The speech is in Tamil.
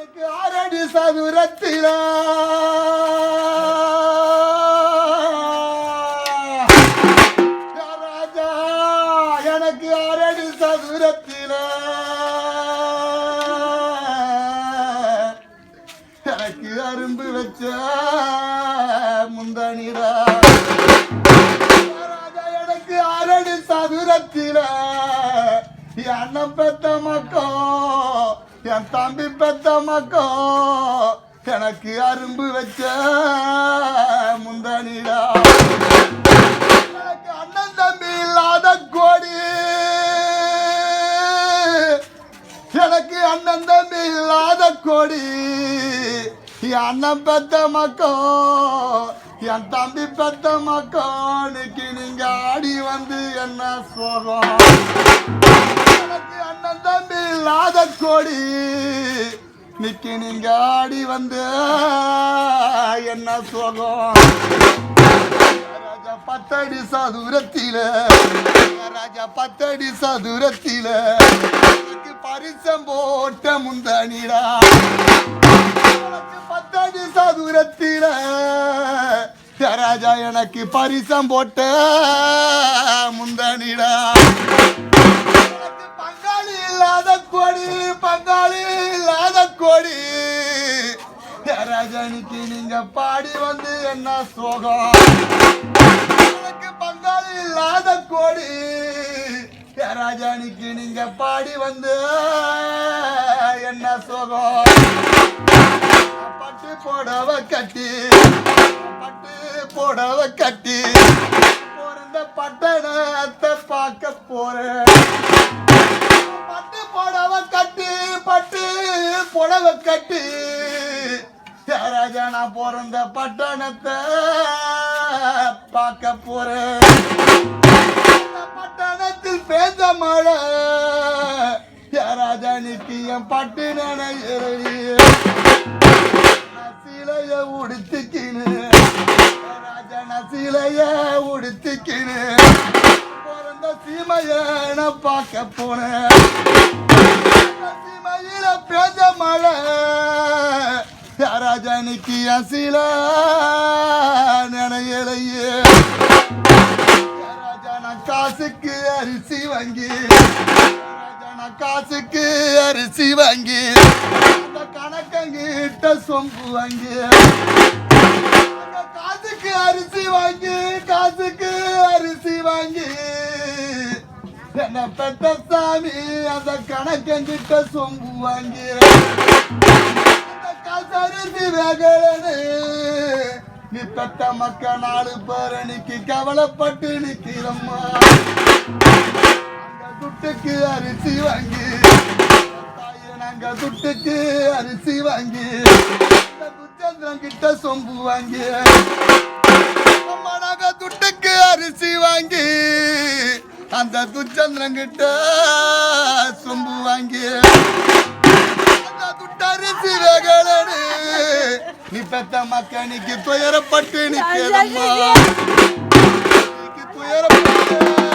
எனக்கு ஆரடி சதுரத்தில. ராஜா எனக்கு ஆறடி சதுரத்தில. எனக்கு அரும்பு வச்ச முந்தனிரா ராஜா எனக்கு ஆறடி சதுரத்தில. அண்ணன் பெத்த மக்கள் என் தம்பி பெத்த மக்கோ எனக்கு அரும்பு வச்ச முந்தனிடா. எனக்கு அண்ணன் தம்பி இல்லாத கோடி. எனக்கு அண்ணன் தம்பி இல்லாத கோடி. என் அண்ணன் பெத்த மக்கோ என் தம்பி பெத்த மக்களுக்கு நீங்க ஆடி வந்து என்ன சொல்றோம் எனக்கு அண்ணன் தம்பி இல்லாத கோடி நிக்கி நீங்க ஆடி வந்து என்ன சோகம்? ராஜா பத்தடி சதுரத்தில ராஜா பத்தடி சதுரத்தில பரிசம் போட்ட முந்தனிடா. பத்தடி சதுரத்தில ராஜா எனக்கு பரிசம் போட்ட முந்தனிடா. இல்லாத கோடி பங்காளி இல்லாத கோடி ராஜானிக்கு நீங்க பாடி வந்து என்ன சோகம் எனக்கு பங்காளி இல்லாத கோடி ராஜானிக்கு நீங்க பாடி வந்து என்ன சோகம் பட்டு போடவ கட்டி பட்டு போடவ கட்டி நான் பிறந்த பட்டணத்தை பார்க்க போறேன். பட்டணத்தில் பேச மழை ராஜா நித்தியம் என் பட்டு நினைக்கிறேன் நசிலைய உடுத்திக்கினு ராஜா நசிலைய உடுத்திக்கினு பிறந்த சீமைய நான் பார்க்க போனேன் சீமையில பேச மழை ராஜானிக்கு அசில நினையலையே காசுக்கு அரிசி வாங்கி. காசுக்கு அரிசி வாங்கி. அந்த கணக்கங்கிட்ட சொம்பு வாங்கி. காசுக்கு அரிசி வாங்கி காசுக்கு அரிசி வாங்கி. என்ன பெத்த சாமி அந்த கணக்கங்கிட்ட சொம்பு வாங்கி. அந்த காசு நீ பெத்த மக்க நாலு பேரணிக்கு கவலைப்பட்டு நிக்கிறம்மா. துட்டுக்கு அரிசி வாங்கி நாங்க துட்டுக்கு அரிசி வாங்கி இந்த கிட்ட சொம்பு வாங்கி நாங்க துட்டுக்கு அரிசி வாங்கி அந்த துச்சந்திரன் கிட்ட சொம்பு வாங்கி. துட்டரிசி வேகலனு நீ பெத்த மக்களுக்கு துயரப்பட்டு நிக்கிறம்மா.